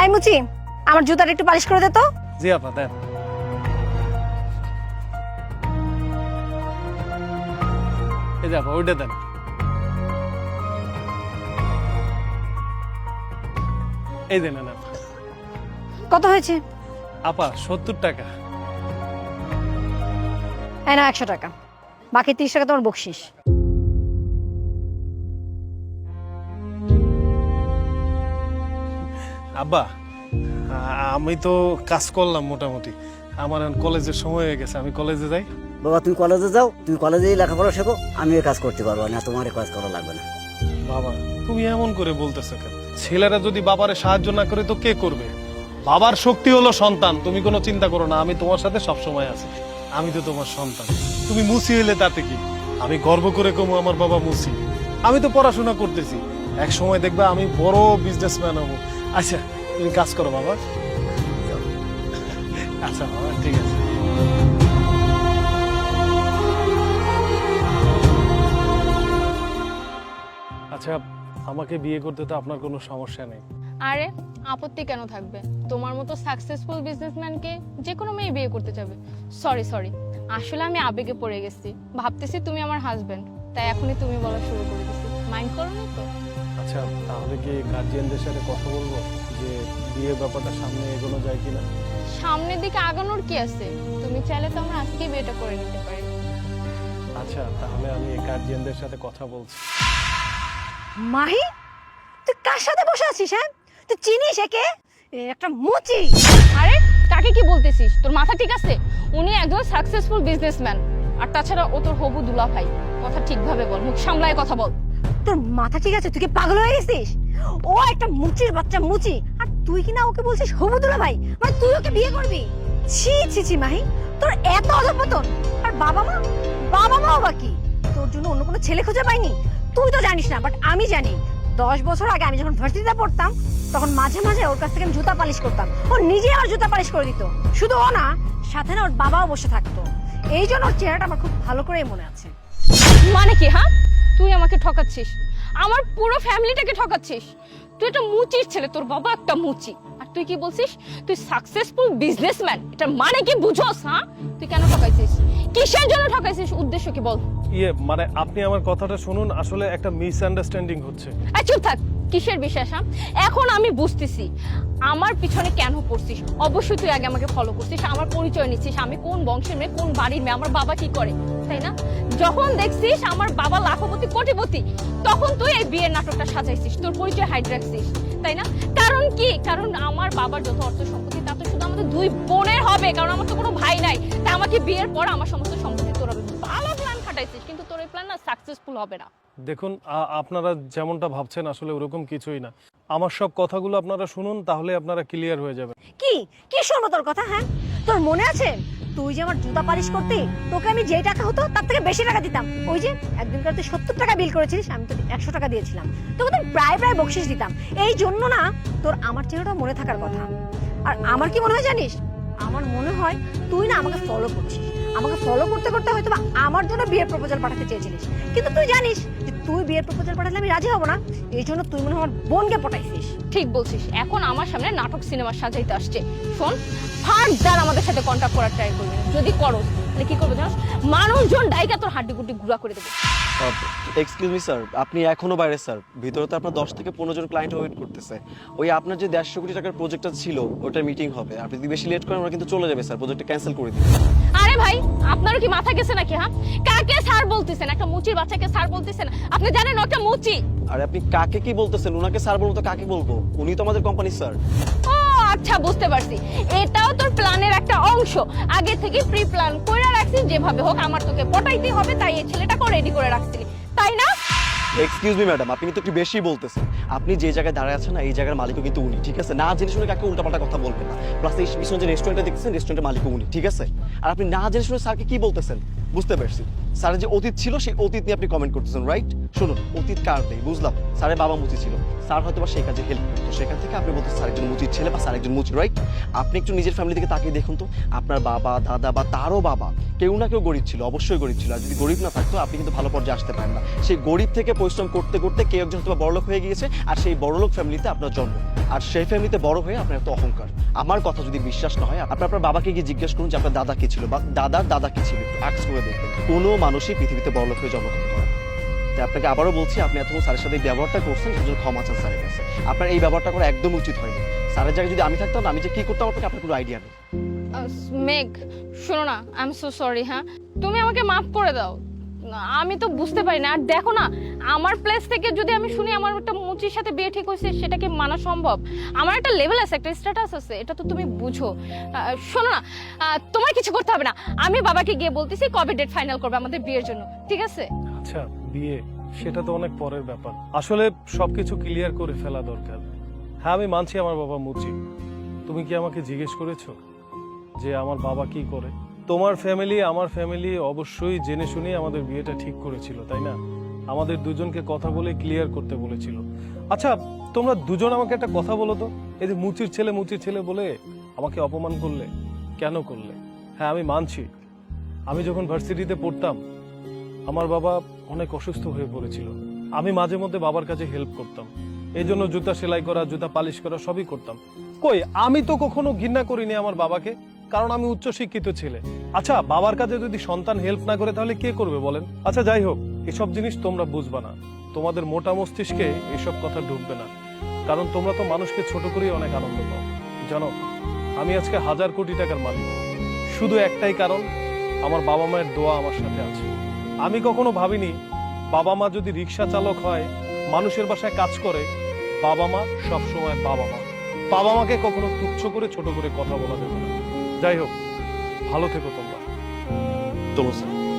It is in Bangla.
আই মুচি আমার জুতাটা একটু পালিশ করে দে তো। জি আপা দেন। এই যে আপা ওইটা দেন। এই দেন না কত হয়েছে? আপা সত্তর টাকা। এই না একশো টাকা। বাকি তিরিশ টাকা তোমার বকশিস। আব্বা আমি তো কাজ করলাম মোটামুটি। আমার এখন কলেজের সময় হয়ে গেছে আমি কলেজে যাই। বাবা তুমি কলেজে যাও তুমি কলেজেই লেখাপড়া শেখো আমি কাজ করতে পারব না তোমার কাজ করা লাগবে না। বাবা তুমি এমন করে বলতেছো কেন? ছেলেরা যদি বাবারে সাহায্য না করে তো কে করবে? বাবার শক্তি হলো সন্তান তুমি কোনো চিন্তা করো না আমি তোমার সাথে সব সময় আছি। আমি তো তোমার সন্তান। তুমি মুসি হইলে তাতে কি? আমি গর্ব করে কমু আমার বাবা মুসি। আমি তো পড়াশোনা করতেছি। এক সময় দেখবা আমি বড় বিজনেসম্যান হব। আচ্ছা তুমি কাজ করো বাবা। আচ্ছা বাবা, ঠিক আছে। আচ্ছা আমাকে বিয়ে করতে তো আপনার কোনো সমস্যা নেই। আরে, আপত্তি কেন থাকবে? তোমার মতো সাকসেসফুল বিজনেসম্যানকে যে কোনো মেয়ে বিয়ে করতে যাবে। সরি সরি আসলে আমি আবেগে পড়ে গেছি। ভাবতেছি তুমি আমার হাজবেন্ড তাই এখনই তুমি বলা শুরু করে দিছি মাইন্ড করো না তো? আচ্ছা তাহলে কি গার্জিয়ানদের সাথে কথা বলব? যে বিয়ে ব্যাপারটা সামনে এগোনো যায় কিনা? সামনের দিকে আগানোর কি আছে? তুমি চাইলে তো আমরা আজকেই বিয়েটা করে নিতে পারি। আচ্ছা তাহলে আমি গার্জিয়ানদের সাথে কথা বলছি। মাহি তুই কার সাথে বসে আছিস হ্যাঁ? তুই চিনিস একে? এ একটা মুচি। আরে কাকে কি বলতেছিস? তোর মাথা ঠিক আছে? উনি একজন সাকসেসফুল বিজনেসম্যান আর তাছাড়া ও তোর হবু দুলা ভাই কথা ঠিকভাবে বল মুখ সামলায় কথা বল। তোর মাথা ঠিক আছে? তুই কি পাগল হয়ে গেছিস? ও একটা মুচির বাচ্চা, মুচি। আর তুই কি না ওকে বলছিস হবুদুলা ভাই? মানে তুই ওকে বিয়ে করবি? ছি ছি ছি, মাহি। তোর এত অধপতন। আর বাবা মা? বাবা মাও বাকি তোর জন্য অন্য কোনো ছেলে খুঁজে পাইনি। তুই তো জানিস না বাট আমি জানি। দশ বছর আগে আমি যখন ভার্সিটিতে পড়তাম, তখন মাঝে মাঝে ওর কাছ থেকে আমি জুতা পালিশ করতাম। ও নিজে আমার জুতা পালিশ করে দিত। শুধু ও না, সাথে না ওর বাবাও বসে থাকতো। এই জন্য ওর চেহারাটা আমার খুব ভালো করেই মনে আছে। মানে কি হ্যাঁ? তুই আমাকে ঠকাচ্ছিস। আমার পুরো ফ্যামিলিটাকে ঠকাচ্ছিস। তুই একটা মুচির ছেলে তোর বাবা একটা মুচি। আর তুই কি বলছিস? তুই সাকসেসফুল বিজনেসম্যান এটা মানে কি বুঝোস হ্যাঁ? তুই কেন ঠকাইছিস? কিসের জন্য ঠকাইছিস? উদ্দেশ্য কি বল? ইয়ে মানে আপনি আমার কথাটা শুনুন আসলে একটা মিসআন্ডারস্ট্যান্ডিং হচ্ছে। চুপ থাক। কিসের বিশ্বাস হ্যাঁ? এখন আমি বুঝতেছি, আমার পিছনে কেন পড়ছিস? অবশ্যই তুই আগে আমাকে ফলো করছিস, আমার পরিচয় নিচ্ছিস, আমি কোন বংশের মেয়ে, কোন বাড়ির মেয়ে, আমার বাবা কি করে, তাই না? যখন দেখছিস আমার বাবা লাখপতি, কোটিপতি, তখন তুই এই বিয়ের নাটকটা সাজাইছিস, তোর পরিচয় হাইড রাখছিস, তাই না? কারণ কি? কারণ আমার বাবার যত অর্থ সম্পত্তি, তা তো শুধু আমাদের দুই বোনের হবে, কারণ আমার তো কোনো ভাই নাই তাই আমাকে বিয়ের পর আমার সমস্ত সম্পত্তি তোর হবে। ভালো প্ল্যান খাটাইছিস, কিন্তু তোর এই প্ল্যান না সাকসেসফুল হবে না। দেখুন আপনারা যেমনটা ভাবছেন, আসলে ওরকম কিছুই না। আমার সব কথাগুলো আপনারা শুনুন, তাহলে আপনারা ক্লিয়ার হয়ে যাবেন। কি? কি শুনব তোর কথা হ্যাঁ? তোর মনে আছে? তুই যে আমার জুতা পালিশ করতে, তোকে আমি যেই টাকা হতো, তার থেকে বেশি টাকা দিতাম। ওই যে একদিনকার তুই সত্তর টাকা বিল করেছিলিস, আমি তো একশো টাকা দিয়েছিলাম। তোকে তো প্রায় প্রায় বকশিস দিতাম। এই জন্য না, তোর আমার চেহারাটা মনে থাকার কথা। আর আমার কি মনে হয় জানিস? আমার মনে হয় তুই না আমাকে ফলো করছিস। আমাকে ফলো করতে করতে হয়তো আমার জন্য বিয়ের প্রপোজাল পাঠাতে চেয়েছিলিস। কিন্তু তুই জানিস যে তুই বিয়ের প্রপোজাল পাঠালে আমি রাজি হব না, এই জন্য তুই মনে আমার বোনকে পটাইছিস। ঠিক বলছিস, এখন আমার সামনে নাটক সিনেমা সাজাইতে আসছে। শোন ফার্দার আমাদের সাথে কন্ট্যাক্ট করার ট্রাই করবি যদি করো। তাহলে কি করব জানোস মানুষজন ডাইকা তোর হাড্ডি গুড্ডি গুড়া করে দেবে। এক্সকিউজ মি স্যার আপনি এখনও বাইরে স্যার ভিতরে তো আপনার দশ থেকে পনেরো জন ক্লায়েন্ট ওয়েট করতেছে। ওই আপনার যে দেড়শো কোটি টাকার প্রজেক্টটা ছিল ওটার মিটিং হবে। আপনি যদি বেশি লেট করেন ওরা কিন্তু চলে যাবে স্যার প্রজেক্টটা ক্যান্সেল করে দিন আরে ভাই আপনারও কি মাথা গেছে নাকি হ্যাঁ? কাকে স্যার বলতেছেন? একটা মুচির বাচ্চাকে স্যার বলতেছেন? আপনি জানেন ও একটা মুচি। আর আপনি কাকে কি বলতেছেন? ওনাকে স্যার বলব তো কাকে বলব? উনি তো আমাদের কোম্পানি স্যার ও আচ্ছা বুঝতে পারছি। এটাও অংশ। আগে থেকে প্রি প্ল্যান করে রাখছিস যেভাবে হোক আমার তোকে পটাইতে হবে, তাই এই ছেলেটাকে রেডি করে রাখছিলি তাই না? এক্সকিউজ মি ম্যাডাম আপনি কিন্তু একটু বেশি বলতেছেন। আপনি যে জায়গায় দাঁড়ায় আছেন না, এই জায়গার মালিকও কিন্তু উনি, ঠিক আছে? না জেনে শুনে কাকে উল্টাপাল্টা কথা বলবেন না। প্লাস এই পিছনে যে রেস্টুরেন্টটা দেখতেছেন রেস্টুরেন্টের মালিকও উনি, ঠিক আছে? আর আপনি না জেনে শুনে স্যারকে কি বলতেছেন? বুঝতে পারছি। স্যারের যে অতীত ছিল, সেই অতীত নিয়ে আপনি কমেন্ট করতেছেন রাইট শুনুন, অতীত কার নেই, বুঝলাম। স্যারের বাবা মুচি ছিল। স্যার হয়তো বা সেই কাজে হেল্প করতো। সেখান থেকে আপনি বলতে স্যার একজন মুচির ছেলে বা স্যার একজন মুচি রাইট আপনি একটু নিজের ফ্যামিলি থেকে তাকিয়ে দেখুন তো। আপনার বাবা, দাদা বা তারও বাবা, কেউ না কেউ গরিব ছিল, অবশ্যই গরিব ছিল। আর যদি গরিব না থাকতো, আপনি কিন্তু ভালো পর্যায়ে আসতে পারেন না। সেই গরিব থেকে পরিশ্রম করতে করতে কেউ একজন হয়তো বড়লোক হয়ে গিয়েছে, আর সেই বড়লোক ফ্যামিলিতে আপনার জন্ম। আর সেই ফ্যামিলিতে বড় হয়ে আপনার এত অহংকার। আমার কথা যদি বিশ্বাস না হয় আপনি আপনার বাবাকে গিয়ে জিজ্ঞেস করুন যে আপনার দাদা কি ছিল, বা দাদার দাদা কি ছিল আক্স করে দেখবেন। কোনো মানুষই পৃথিবীতে বড়লোক হয়ে জন্মগ্রহণ করে। তাই আপনাকে আবারও বলছি, আপনি এতক্ষণ স্যারের সাথে ব্যবহারটা করছেন সেজন্য ক্ষমা চান স্যারের কাছে। আপনার এই ব্যবহারটা করা একদম উচিত হয়নি। স্যারের জায়গায় যদি আমি থাকতাম আমি যে কি করতাম আপনাকে আপনার কোনো আইডিয়া নেই। মেঘ, শোনো না আই এম সো সরি হ্যাঁ? তুমি আমাকে মাফ করে দাও। আমি তো বুঝতে পারি না। আর দেখো না, আমার প্লেস থেকে যদি আমি শুনি আমার একটা মুচির সাথে বিয়ে ঠিক হয়েছে, সেটা কি মানা সম্ভব? আমার একটা লেভেল আছে, একটা স্ট্যাটাস আছে, এটা তো তুমি বুঝো। শোনো না তোমার কিছু করতে হবে না। আমি বাবাকে গিয়ে বলতেছি কবে ডেট ফাইনাল করবে আমাদের বিয়ের জন্য, ঠিক আছে? আচ্ছা বিয়ে, সেটা তো অনেক পরের ব্যাপার। আসলে সবকিছু ক্লিয়ার করে ফেলা দরকার। হ্যাঁ আমি মানছি আমার বাবা মুচি। তুমি কি আমাকে জিজ্ঞেস করেছ যে আমার বাবা কি করে? তোমার ফ্যামিলি আমার ফ্যামিলি অবশ্যই জেনে শুনে আমাদের বিয়েটা ঠিক করেছিল, তাই না? আমাদের দুজনকে কথা বলে ক্লিয়ার করতে বলেছিল। আচ্ছা তোমরা দুজন আমাকে একটা কথা বলো তো। এই যে মুচির ছেলে মুচির ছেলে বলে আমাকে অপমান করলে, কেন করলে? হ্যাঁ আমি মানছি। আমি যখন ভার্সিটিতে পড়তাম, আমার বাবা অনেক অসুস্থ হয়ে পড়েছিল। আমি মাঝে মধ্যে বাবার কাছে হেল্প করতাম। এই জন্য জুতা সেলাই করা, জুতা পালিশ করা সবই করতাম। কই, আমি তো কখনো ঘৃণা করিনি আমার বাবাকে। কারণ আমি উচ্চ শিক্ষিত ছেলে। আচ্ছা বাবার কাছে যদি সন্তান হেল্প না করে তাহলে কে করবে বলেন? আচ্ছা যাই হোক, এসব জিনিস তোমরা বুঝবা না। তোমাদের মোটা মস্তিষ্কে এসব কথা ঢুকবে না। কারণ তোমরা তো মানুষকে ছোট করেই অনেক আনন্দ পাও। জানো, আমি আজকে হাজার কোটি টাকার মালিক। শুধু একটাই কারণ, আমার বাবা মায়ের দোয়া আমার সাথে আছে। আমি কখনো ভাবিনি, বাবা মা যদি রিক্সা চালক হয়, মানুষের বাসায় কাজ করে, বাবা মা সবসময় বাবা মা। বাবা মাকে কখনো তুচ্ছ করে ছোট করে কথা বলা যাবে না। যাই হোক ভালো থেকো তোমরা। স্যার।